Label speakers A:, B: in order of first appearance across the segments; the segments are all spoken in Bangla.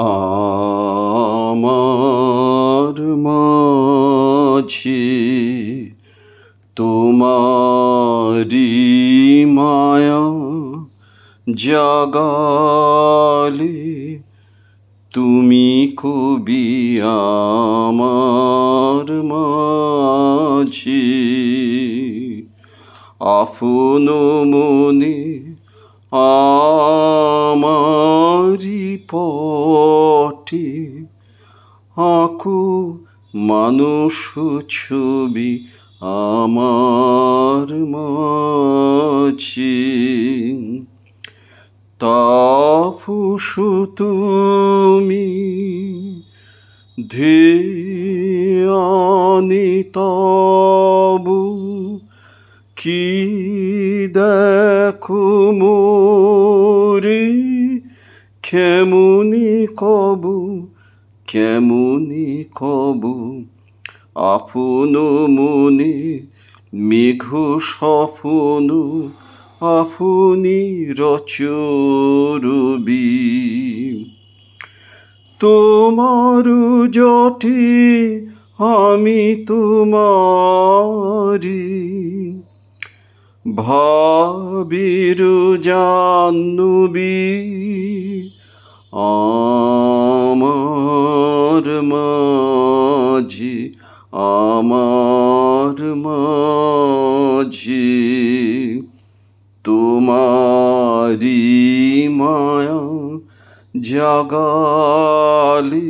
A: আমার মাঝে তোমারি মায়া জাগালে তুমি কবি আমার মাঝে। আপন মনে আমারি পটে আঁকো মানুষ ছবি আমার মাঝে। তাপস তুমি ধিয়ানি তবু কি দেখো মোরে কেমনি কবু কেমনি কবু? আপন মনে মেঘ সফন আপনি রচরবি তোমার জটি আমি তোমারি ভাবির জাহ্নবী আমার মাঝি আমার মাঝি তোমারি মায়া জাগালি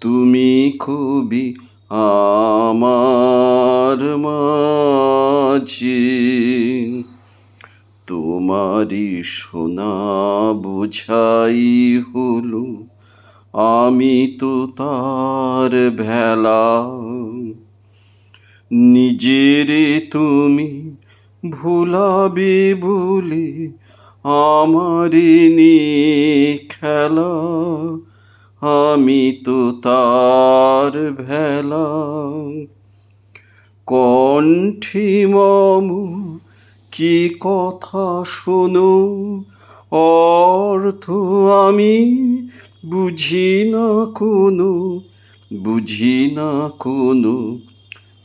A: তুমি খুবই আমার মাঝি। তোমারি সোনা বুঝাই হলো। আমি তো তার ভেলা। নিজেরে তুমি ভুলাবে বলে আমারি নি খেলা। আমি তো তার ভেলা। কণ্ঠী কি কথা শোনো? অর্থ আমি বুঝি না কোনো বুঝি না কোনো।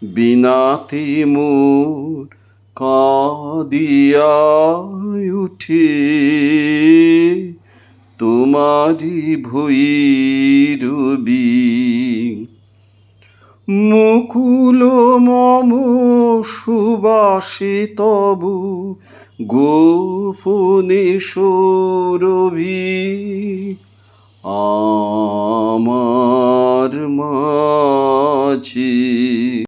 A: বিনাতে মোর কাঁদিয়া উঠে তোমারি ভৈরবী মুকুল মম সুবাসিতবু গোপনে সৌরভী। আমার